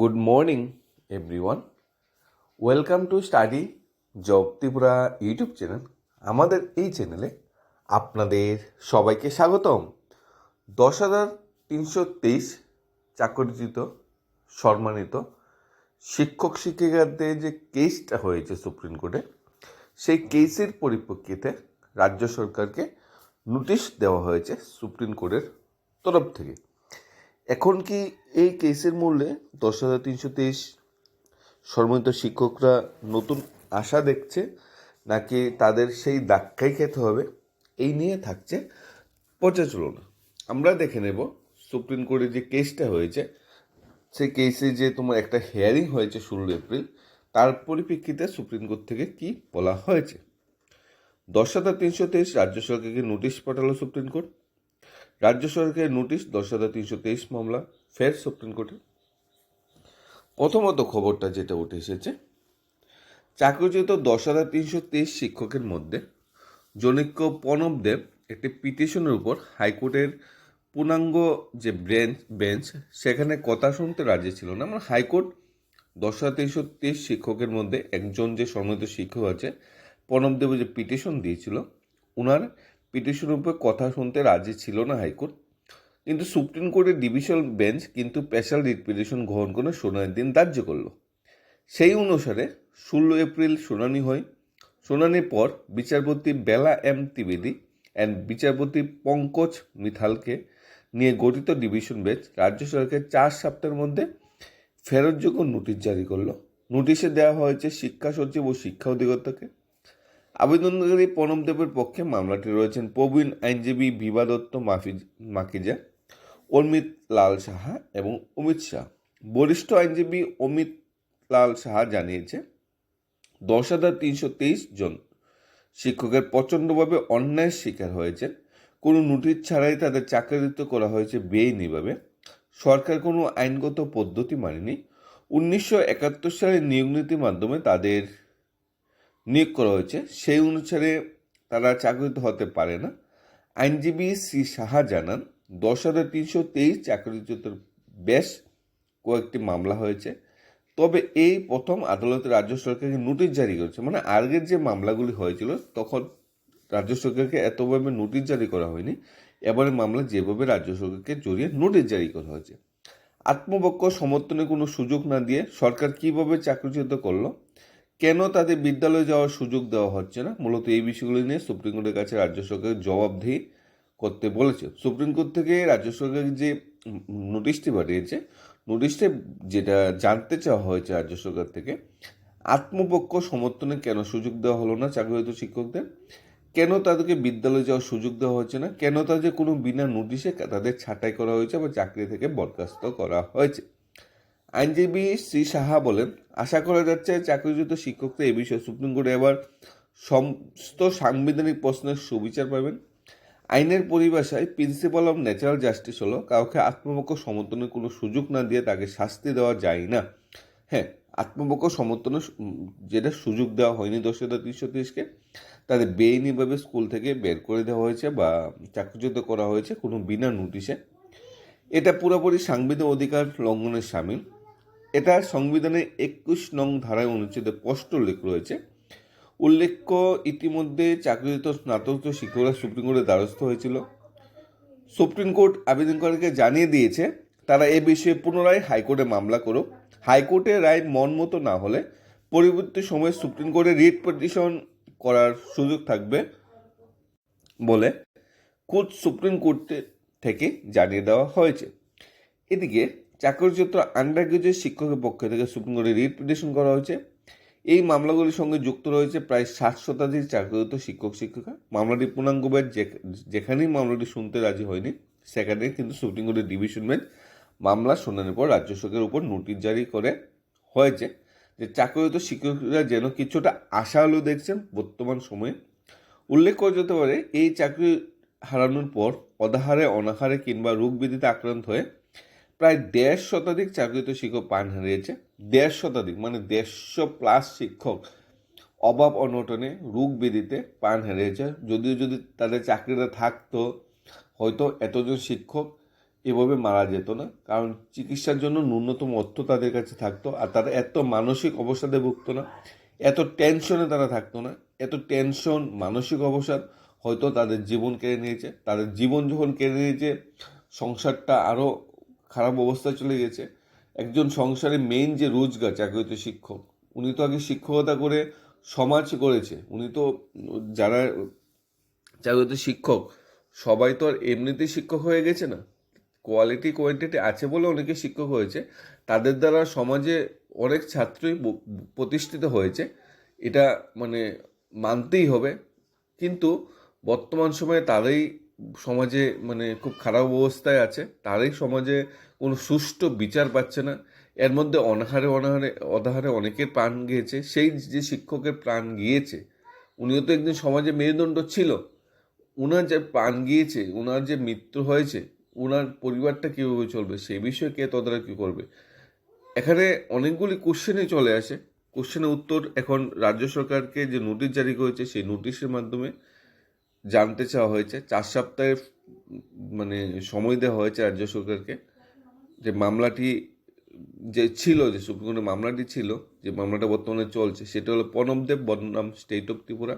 Good morning everyone welcome to study job Tripura YouTube channel আমাদের এই চ্যানেলে আপনাদের সবাইকে স্বাগতম। দশ হাজার তিনশো তেইশ চাকরিচিত সম্মানিত শিক্ষক শিক্ষিকাদের যে কেসটা হয়েছে সুপ্রিম কোর্টে সেই কেসের পরিপ্রেক্ষিতে রাজ্য সরকারকে নোটিশ দেওয়া হয়েছে সুপ্রিম কোর্টের তরফ থেকে। এখন কি এই কেসের মূল্যে দশ হাজার তিনশো তেইশ সম্মানিত শিক্ষকরা নতুন আশা দেখছে, নাকি তাদের সেই ধাক্কাই খেতে হবে? এই নিয়ে থাকছে পর্যালোচনা। আমরা দেখে নেব সুপ্রিম কোর্টে যে কেসটা হয়েছে, সেই কেসে যে তোমার একটা হিয়ারিং হয়েছে ষোলো এপ্রিল, তার পরিপ্রেক্ষিতে সুপ্রিম কোর্ট থেকে কি বলা হয়েছে? দশ হাজার তিনশো তেইশ রাজ্য সরকারকে নোটিশ পাঠালো সুপ্রিম কোর্ট। রাজ্য সরকারের নোটিশ দশ হাজার তিনশো তেইশ মামলা ফের সুপ্রিম কোর্টে। প্রথমত খবরটা যেটা উঠে এসেছে, চাকরিচ্যুত দশ হাজার তিনশো তেইশ শিক্ষকের মধ্যে জনৈক্য প্রণব দেব একটি পিটিশনের উপর হাইকোর্টের পূর্ণাঙ্গ যে বেঞ্চ বেঞ্চ, সেখানে কথা শুনতে রাজি ছিল না। মানে হাইকোর্ট দশ হাজার তিনশো তেইশ শিক্ষকের মধ্যে একজন যে সম্মানিত শিক্ষক আছে, প্রণব দেব যে পিটিশন দিয়েছিল ওনার পিটিশনের উপরে কথা শুনতে রাজি ছিল না হাইকোর্ট। কিন্তু সুপ্রিম কোর্টের ডিভিশন বেঞ্চ কিন্তু স্পেশাল রিট পিটিশন গ্রহণ করে শুনানির দিন ধার্য করল। সেই অনুসারে ষোলো এপ্রিল শুনানি হয়। শুনানির পর বিচারপতি বেলা এম ত্রিবেদী অ্যান্ড বিচারপতি পঙ্কজ মিথালকে নিয়ে গঠিত ডিভিশন বেঞ্চ রাজ্য সরকারের চার সপ্তাহের মধ্যে ফেরতযোগ্য নোটিশ জারি করল। নোটিশে দেওয়া হয়েছে শিক্ষা সচিব ও শিক্ষা অধিকর্তাকে আবেদনকারী প্রণব দেবের পক্ষে মামলাটি রয়েছেন প্রবীণ আইনজীবী বিভা দত্ত মাফিজ মাকিজা, অমিত লাল সাহা এবং অমিত শাহ। বরিষ্ঠ আইনজীবী অমিত লাল সাহা জানিয়েছে, দশ হাজার তিনশো তেইশ জন শিক্ষকের প্রচণ্ডভাবে অন্যায়ের শিকার হয়েছেন। কোনো নোটিশ ছাড়াই তাদের চাকরিচ্যুত করা হয়েছে বেআইনিভাবে সরকার কোনো আইনগত পদ্ধতি মানেনি। উনিশশো একাত্তর সালে নিয়োগ নীতির মাধ্যমে তাদের নিয়োগ করা হয়েছে। সেই অনুসারে তারা চাকরিত হতে পারে না। আইনজীবী শ্রী সাহা জানান, দশ হাজার তিনশো তেইশ চাকরিচ্যুতের বেশ কয়েকটি মামলা হয়েছে। তবে এই প্রথম আদালতে রাজ্য সরকারকে নোটিশ জারি করেছে। মানে আগের যে মামলাগুলি হয়েছিল, তখন রাজ্য সরকারকে এতভাবে নোটিশ জারি করা হয়নি। এবারে মামলা যেভাবে রাজ্য সরকারকে জড়িয়ে নোটিশ জারি করা হয়েছে। আত্মপক্ষ সমর্থনে কোনো সুযোগ না দিয়ে সরকার কীভাবে চাকরিচ্যুত করল? কেন তাদের বিদ্যালয়ে যাওয়ার সুযোগ দেওয়া হচ্ছে না? মূলত এই বিষয়গুলি নিয়ে সুপ্রিম কোর্টের কাছে রাজ্য সরকার জবাবদিহি করতে বলেছে। সুপ্রিম কোর্ট থেকে রাজ্য সরকার যে নোটিশটি পাঠিয়েছে নোটিশে যেটা জানতে চাওয়া হয়েছে রাজ্য সরকার থেকে, আত্মপক্ষ সমর্থনে কেন সুযোগ দেওয়া হলো না চাকরিরত শিক্ষকদের? কেন তাদেরকে বিদ্যালয়ে যাওয়ার সুযোগ দেওয়া হচ্ছে না? কেন তাদের কোনো বিনা নোটিশে তাদের ছাঁটাই করা হয়েছে বা চাকরি থেকে বরখাস্ত করা হয়েছে? আইনজীবী শ্রী সাহা বলেন, আশা করা যাচ্ছে চাকরিচ্যুত শিক্ষকরা এ বিষয়ে সুপ্রিম কোর্টে এবার সমস্ত সাংবিধানিক প্রশ্নের সুবিচার পাবেন। আইনের পরিভাষায় প্রিন্সিপাল অফ ন্যাচারাল জাস্টিস হলো কাউকে আত্মপক্ষ সমর্থনের কোনো সুযোগ না দিয়ে তাকে শাস্তি দেওয়া যায় না। হ্যাঁ আত্মপক্ষ সমর্থনের যেটা সুযোগ দেওয়া হয়নি দশ হাজার তিনশো তিরিশকে তাদের বেআইনিভাবে স্কুল থেকে বের করে দেওয়া হয়েছে বা চাকরিচ্যুত করা হয়েছে কোনো বিনা নোটিশে। এটা পুরোপুরি সাংবিধানিক অধিকার লঙ্ঘনের সামিল। এটা সংবিধানের একুশ নং ধারায় অনুচ্ছেদে স্পষ্ট উল্লেখ রয়েছে। উল্লেখ্য, ইতিমধ্যে চাকরিরত স্নাতক শিক্ষকরা সুপ্রিম কোর্টের দ্বারস্থ হয়েছিল। সুপ্রিম কোর্ট আবেদনকারীকে জানিয়ে দিয়েছে, তারা এ বিষয়ে পুনরায় হাইকোর্টে মামলা করো হাইকোর্টের রায় মন মতো না হলে পরবর্তী সময়ে সুপ্রিম কোর্টে রিট পিটিশন করার সুযোগ থাকবে বলে কোর্ট সুপ্রিম কোর্টে থেকে জানিয়ে দেওয়া হয়েছে। এদিকে চাকরিচ্যুত আন্ডার গ্রাজুয়েট শিক্ষকের পক্ষ থেকে সুপ্রিম কোর্টে রিট পিটিশন করা হয়েছে। এই মামলাগুলির সঙ্গে যুক্ত রয়েছে প্রায় ষাট শতাধিক চাকরিরত শিক্ষক, শিক্ষিকা। মামলাটি পূর্ণাঙ্গ বেঞ্চ যেখানেই মামলাটি শুনতে রাজি হয়নি সেখানে কিন্তু সুপ্রিম কোর্টের ডিভিশন বেঞ্চ মামলা শুনানির পর রাজ্য সরকারের উপর নোটিশ জারি করে হয়েছে যে চাকরিরত শিক্ষকরা যেন কিছুটা আশা আলো দেখছেন বর্তমান সময়ে। উল্লেখ করা যেতে পারে, এই চাকরি হারানোর পর অনাহারে অনাহারে কিংবা রোগ ব্যাধিতে আক্রান্ত হয়ে প্রায় দেড় শতাধিক চাকরিত শিক্ষক প্রাণ হারিয়েছে। দেড় শতাধিক মানে দেড়শো প্লাস শিক্ষক অভাব অনটনে, রোগ ব্যাধিতে প্রাণ হারিয়েছে। যদিও যদি তাদের চাকরিটা থাকতো, হয়তো এতজন শিক্ষক এভাবে মারা যেত না। কারণ চিকিৎসার জন্য ন্যূনতম অর্থ তাদের কাছে থাকতো, আর তারা এত মানসিক অবসাদে ভুগতো না। এত টেনশনে তারা থাকতো না। এত টেনশন মানসিক অবসাদ হয়তো তাদের জীবন কেড়ে নিয়েছে। তাদের জীবন যখন কেড়ে নিয়েছে, সংসারটা আরও খারাপ অবস্থা চলে গেছে। একজন সংসারে মেইন যে রোজগার, চাকরিত শিক্ষক, উনি তো আগে শিক্ষকতা করে সমাজ করেছে। উনি তো যারা চাকরিত শিক্ষক, সবাই তো আর এমনিতেই শিক্ষক হয়ে গেছে না। কোয়ালিটি কোয়ান্টিটি আছে বলে অনেকে শিক্ষক হয়েছে। তাদের দ্বারা সমাজে অনেক ছাত্রই প্রতিষ্ঠিত হয়েছে। এটা মানে মানতেই হবে। কিন্তু বর্তমান সময়ে তারাই সমাজে মানে খুব খারাপ অবস্থায় আছে, তারাই সমাজে কোনো সুষ্ঠু বিচার পাচ্ছে না। এর মধ্যে অনাহারে অনাহারে অনাহারে অনেকের প্রাণ গিয়েছে, সেই যে শিক্ষকের প্রাণ গিয়েছে, উনিও তো একদিন সমাজে মেরুদণ্ড ছিল। উনার যে প্রাণ গিয়েছে ওনার যে মৃত্যু হয়েছে ওনার পরিবারটা কীভাবে চলবে সেই বিষয়ে কে তদারকি করবে? এখানে অনেকগুলি কোশ্চেনে চলে আসে। কোশ্চেনের উত্তর এখন রাজ্য সরকারকে যে নোটিশ জারি করেছে, সেই নোটিশের মাধ্যমে জানতে চাওয়া হয়েছে। চার সপ্তাহের মানে সময় দেওয়া হয়েছে রাজ্য সরকারকে যে মামলাটি যে ছিল, যে সুপ্রিম কোর্টে মামলাটি ছিল, যে মামলাটা বর্তমানে চলছে, সেটা হলো প্রণবদেব বদনাম স্টেট অফ ত্রিপুরা।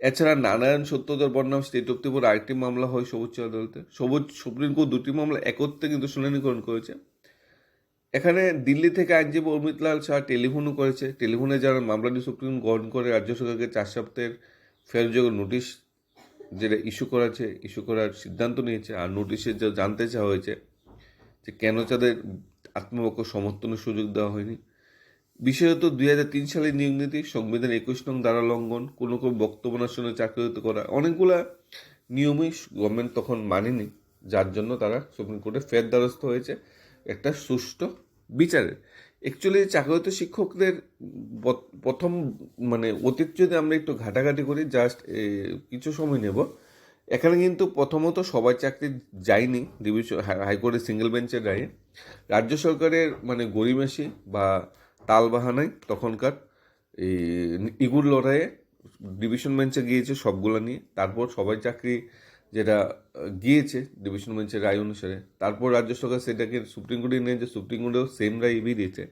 এছাড়া নারায়ণ সত্যধর, বদনাম স্টেট অফ ত্রিপুরা, আরেকটি মামলা হয় সবুজ আদালতে। সবুজ, সুপ্রিম কোর্ট দুটি মামলা একত্রে কিন্তু শুনানিকরণ করেছে। এখানে দিল্লি থেকে আইনজীবী অমিত লাল শাহ টেলিফোনও করেছে। টেলিফোনে যারা মামলাটি সুপ্রিম গ্রহণ করে রাজ্য সরকারকে চার সপ্তাহের ফেরযোগ্য নোটিশ যেটা ইস্যু করেছে, ইস্যু করার সিদ্ধান্ত নিয়েছে আর নোটিশে যা জানতে চাওয়া হয়েছে যে কেন তাদের আত্মপক্ষ সমর্থনের সুযোগ দেওয়া হয়নি। বিশেষত দুই হাজার তিন সালের নিয়োগ নীতি, সংবিধান একুশ নং দ্বারা লঙ্ঘন, কোনো কোনো বক্তব্য না শুনে চাকরিত করা, অনেকগুলা নিয়মই গভর্নমেন্ট তখন মানেনি, যার জন্য তারা সুপ্রিম কোর্টে ফের দ্বারস্থ হয়েছে। একটা সুষ্ঠু বিচারের। অ্যাকচুয়ালি চাকরিত শিক্ষকদের প্রথম মানে অতীত যদি আমরা একটু ঘাটাঘাটি করি জাস্ট কিছু সময় নেব। এখানে কিন্তু প্রথমত সবাই চাকরি যায়নি ডিভিশন হাইকোর্টের সিঙ্গেল বেঞ্চের রায়ে রাজ্য সরকারের মানে গরিমাসি বা তালবাহানায় তখনকার এই ইগুর লড়াইয়ে ডিভিশন বেঞ্চে গিয়েছে সবগুলো নিয়ে। তারপর সবাই চাকরি যেটা গিয়েছে ডিভিশন বেঞ্চের রায় অনুসারে। তারপর রাজ্য সরকার সেটাকে সুপ্রিম কোর্টে নিয়ে যে সুপ্রিম কোর্টেও সেম রায় দিয়েছে।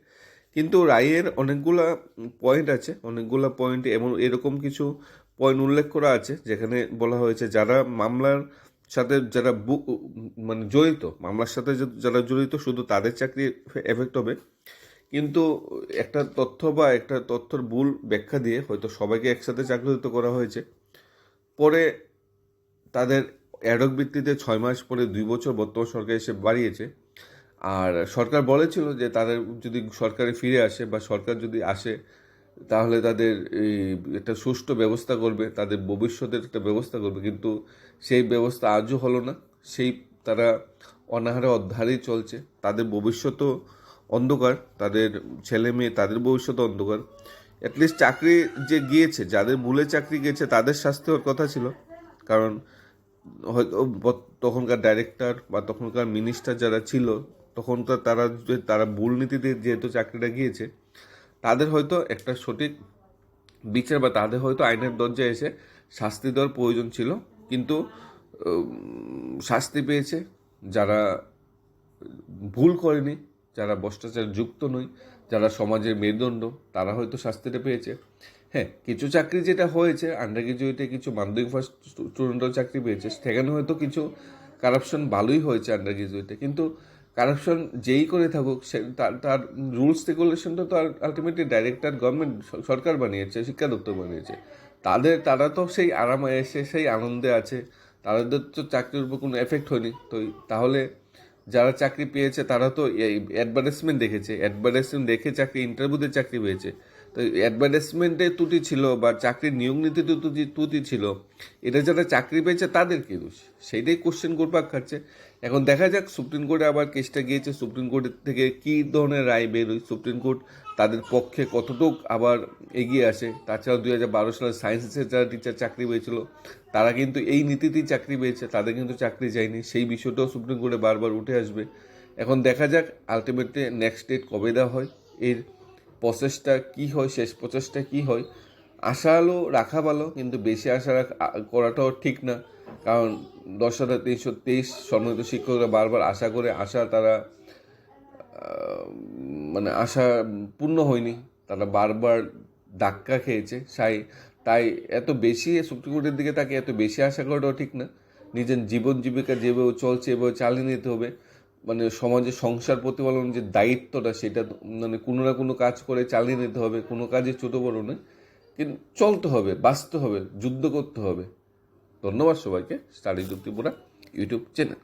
কিন্তু রায়ের অনেকগুলা পয়েন্ট আছে, অনেকগুলা পয়েন্ট এমন এরকম কিছু পয়েন্ট উল্লেখ করা আছে, যেখানে বলা হয়েছে যারা মামলার সাথে যারা বু- মানে জড়িত, মামলার সাথে যারা জড়িত শুধু তাদের চাকরি এফেক্ট হবে। কিন্তু একটা তথ্য বা একটা তথ্যর ভুল ব্যাখ্যা দিয়ে হয়তো সবাইকে একসাথে চাকরিত করা হয়েছে। পরে তাদের অ্যাডক ভিত্তিতে ছয় মাস পরে দুই বছর বর্তমান সরকার এসে বাড়িয়েছে। আর সরকার বলেছিল যে তাদের যদি সরকারে ফিরে আসে বা সরকার যদি আসে, তাহলে তাদের একটা সুষ্ঠু ব্যবস্থা করবে, তাদের ভবিষ্যতের একটা ব্যবস্থা করবে। কিন্তু সেই ব্যবস্থা আজও হলো না। সেই তারা অনাহারে অধ্যারেই চলছে। তাদের ভবিষ্যতও অন্ধকার। তাদের ছেলে মেয়ে, তাদের ভবিষ্যৎ অন্ধকার। অ্যাটলিস্ট চাকরি যে গিয়েছে, যাদের মূলে চাকরি গিয়েছে, তাদের স্বাস্থ্য হওয়ার কথা ছিল। কারণ হয়তো তখনকার ডাইরেক্টর বা তখনকার মিনিস্টার যারা ছিল, তখনকার তারা যে- তারা ভুল নীতিতে যেহেতু চাকরিটা গিয়েছে, তাদের হয়তো একটা সঠিক বিচার বা তাদের হয়তো আইনের দরজায় এসে শাস্তি দেওয়ার প্রয়োজন ছিল, কিন্তু শাস্তি পেয়েছে যারা ভুল করেনি, যারা ভ্রষ্টাচার যুক্ত নয়, যারা সমাজের মেরুদণ্ড, তারা হয়তো শাস্তিটা পেয়েছে। হ্যাঁ কিছু চাকরি যেটা হয়েছে আন্ডার গ্রাজুয়েটে কিছু মাধ্যমিক ফার্স্ট স্টুডেন্টরাও চাকরি পেয়েছে, সেখানে হয়তো কিছু কারাপশন ভালোই হয়েছে আন্ডার গ্রাজুয়েটে কিন্তু কারাপশন যেই করে থাকুক, সে তার তার রুলস রেগুলেশনটা তো আলটিমেটলি ডাইরেক্টর গভর্নমেন্ট সরকার বানিয়েছে, শিক্ষা দপ্তর বানিয়েছে। তাদের, তারা তো সেই আরামে, এসে সেই আনন্দে আছে, তাদের তো চাকরির উপর কোনো এফেক্ট হয়নি। তো তাহলে যারা চাকরি পেয়েছে, তারা তো এই অ্যাডভার্টাইজমেন্ট দেখেছে অ্যাডভার্টাইজমেন্ট দেখে চাকরি ইন্টারভিউতে চাকরি পেয়েছে। তো অ্যাডভার্টাইজমেন্টে ত্রুটি ছিল বা চাকরির নিয়োগ নীতিতে ত্রুটি ত্রুটি ছিল, এটা যারা চাকরি পেয়েছে তাদের কি দোষ? সেইটাই কোশ্চেন করপাক খাচ্ছে। এখন দেখা যাক, সুপ্রিম কোর্টে আবার কেসটা গিয়েছে। সুপ্রিম কোর্টের থেকে কী ধরনের রায় বেরোয় সুপ্রিম কোর্ট তাদের পক্ষে কতটুক আবার এগিয়ে আসে? তাছাড়াও দুই হাজার বারো সালে সায়েন্সের যারা টিচার চাকরি পেয়েছিল, তারা কিন্তু এই নীতিতেই চাকরি পেয়েছে, তাদের কিন্তু চাকরি যায়নি। সেই বিষয়টাও সুপ্রিম কোর্টে বারবার উঠে আসবে। এখন দেখা যাক আলটিমেটলি নেক্সট ডেট কবে দেওয়া হয়? এর প্রসেসটা কি হয়, শেষ প্রসেসটা কি হয়, আশা আলো রাখা ভালো, কিন্তু বেশি আশা করাটাও ঠিক না। কারণ দশ হাজার তিনশো তেইশ সম্মানিত শিক্ষকরা বারবার আশা করে, আশা তারা মানে আশা পূর্ণ হয়নি। তারা বারবার ধাক্কা খেয়েছে, সাই, তাই এত বেশি সুপ্রিম কোর্টের দিকে তাকে এত বেশি আশা করাটাও ঠিক না। নিজের জীবন জীবিকা যেভাবে চলছে, এভাবে চালিয়ে নিতে হবে। মানে সমাজে সংসার প্রতিপালন যে দায়িত্বটা, সেটা মানে কোনো না কোনো কাজ করে চালিয়ে নিতে হবে, কোনো কাজে ছোটো বড় নয়। কিন্তু চলতে হবে, বাঁচতে হবে, যুদ্ধ করতে হবে। ধন্যবাদ সবাইকে, স্টাডি যুক্তিপুরা ইউটিউব চ্যানেল।